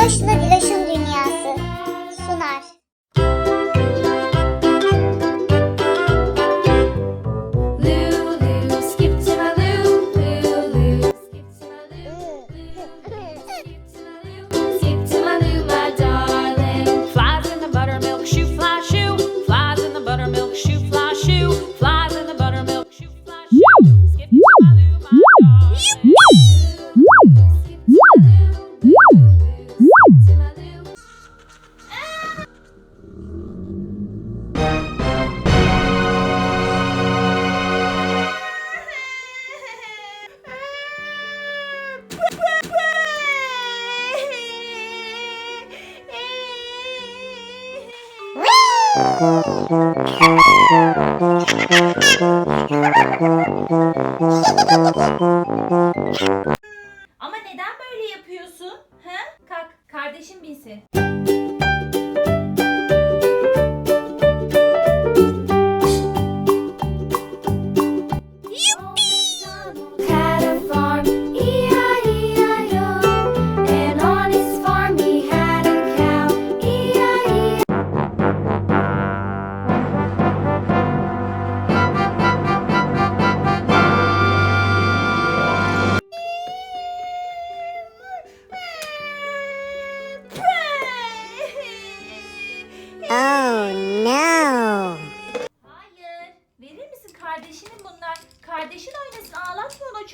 точно Ama neden böyle yapıyorsun? He? Kalk kardeşim bilsin.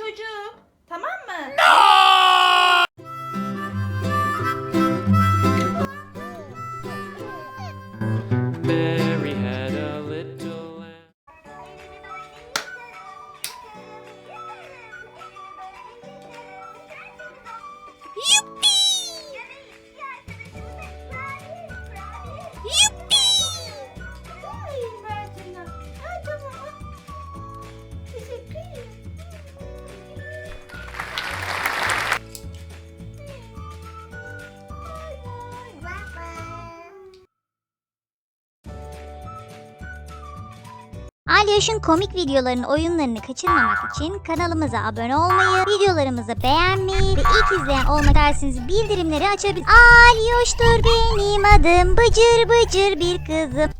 çocuğum. Tamam mı? No! Kemal Yaş'ın komik videoların oyunlarını kaçırmamak için kanalımıza abone olmayı, videolarımızı beğenmeyi ve ilk izleyen olmak dersiniz bildirimleri açabilir. Ali Yoş'tur benim adım, bıcır bıcır bir kızım.